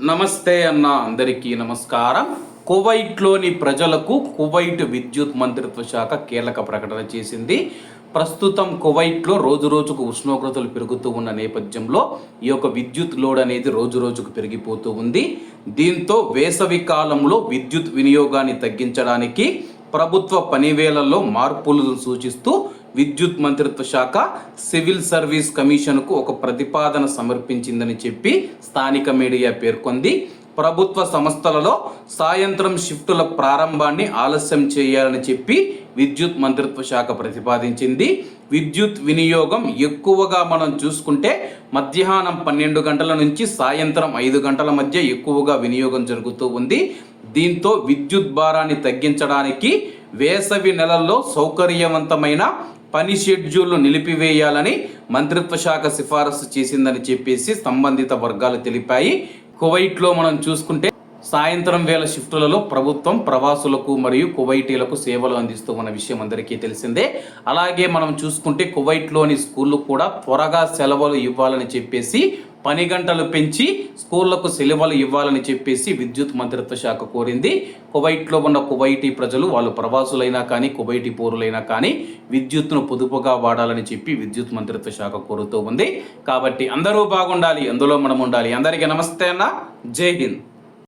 నమస్తే అన్న అందరికీ నమస్కారం. కువైట్లోని ప్రజలకు కువైట్ విద్యుత్ మంత్రిత్వ శాఖ కీలక ప్రకటన చేసింది. ప్రస్తుతం కువైట్లో రోజు రోజుకు ఉష్ణోగ్రతలు పెరుగుతూ ఉన్న నేపథ్యంలో ఈ యొక్క విద్యుత్ లోడ్ అనేది రోజు రోజుకు పెరిగిపోతూ ఉంది. దీంతో వేసవి కాలంలో విద్యుత్ వినియోగాన్ని తగ్గించడానికి ప్రభుత్వ పనివేళల్లో మార్పులను సూచిస్తూ విద్యుత్ మంత్రిత్వ శాఖ సివిల్ సర్వీస్ కమిషన్కు ఒక ప్రతిపాదన సమర్పించిందని చెప్పి స్థానిక మీడియా పేర్కొంది. ప్రభుత్వ సంస్థలలో సాయంత్రం షిఫ్టుల ప్రారంభాన్ని ఆలస్యం చేయాలని చెప్పి విద్యుత్ మంత్రిత్వ శాఖ ప్రతిపాదించింది. విద్యుత్ వినియోగం ఎక్కువగా మనం చూసుకుంటే మధ్యాహ్నం పన్నెండు గంటల నుంచి సాయంత్రం ఐదు గంటల మధ్య ఎక్కువగా వినియోగం జరుగుతూ ఉంది. దీంతో విద్యుత్ భారాన్ని తగ్గించడానికి వేసవి నెలల్లో సౌకర్యవంతమైన పని షెడ్యూల్ను నిలిపివేయాలని మంత్రిత్వ శాఖ సిఫారసు చేసిందని చెప్పేసి సంబంధిత వర్గాలు తెలిపాయి. కువైట్లో మనం చూసుకుంటే సాయంత్రం వేళ షిఫ్టులలో ప్రభుత్వం ప్రవాసులకు మరియు కువైటీలకు సేవలు అందిస్తూ ఉన్న విషయం అందరికీ తెలిసిందే. అలాగే మనం చూసుకుంటే కువైట్లోని స్కూళ్ళు కూడా త్వరగా సెలవులు ఇవ్వాలని చెప్పేసి పని గంటలు పెంచి స్కూళ్ళకు సెలవులు ఇవ్వాలని చెప్పేసి విద్యుత్ మంత్రిత్వ శాఖ కోరింది. కువైట్లో ఉన్న కువైటీ ప్రజలు వాళ్ళు ప్రవాసులైనా కానీ కువైటీ పౌరులైనా కానీ విద్యుత్ను పొదుపుగా వాడాలని చెప్పి విద్యుత్ మంత్రిత్వ శాఖ కోరుతూ ఉంది. కాబట్టి అందరూ బాగుండాలి అందులో మనం ఉండాలి అందరికీ నమస్తే అన్న. జై హింద్.